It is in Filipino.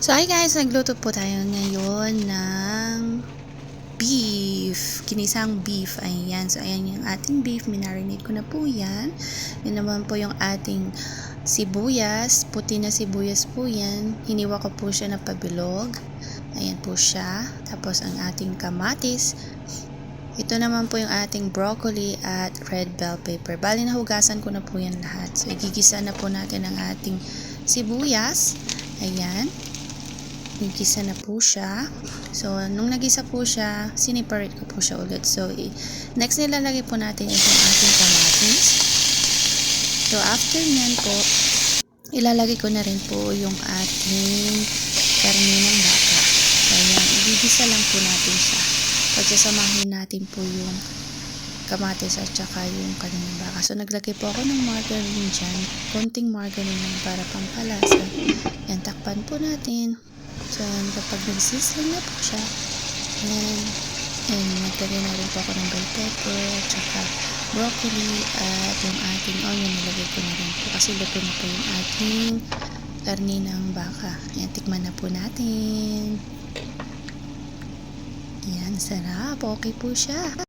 So, hi guys, nagluto po tayo ngayon ng beef. Kinisang beef. Ayan. So, ayan yung ating beef. Minarinate ko na po yan. Yan naman po yung ating sibuyas. Puti na sibuyas po yan. Hiniwa ko po siya na pabilog. Ayan po siya. Tapos, ang ating kamatis. Ito naman po yung ating broccoli at red bell pepper. Bali, nahugasan ko na po yan lahat. So, igigisa na po natin ang ating sibuyas. Ayan. Nagisa na po siya. So, nung nagisa po siya, siniparate ko po siya ulit. So, next nilalagay po natin itong ating kamatis. So, after nyan po, ilalagay ko na rin po yung ating karne ng baka. So, igigisa lang po natin siya. Pagsasamahin natin po yung kamatis at saka yung karne ng baka. So, naglagay po ako ng margarine dyan. Konting margarine lang para pampalasa. Yan, takpan po natin. So, kapag nagsisling na po siya, and, and naglagay na rin po ako ng bell pepper, at saka broccoli, at yung ating onion, nilagay ko na rin po. Kasi luto na po yung ating karni ng baka. Ayan, tikman na po natin. Yan, sarap. Okay po siya.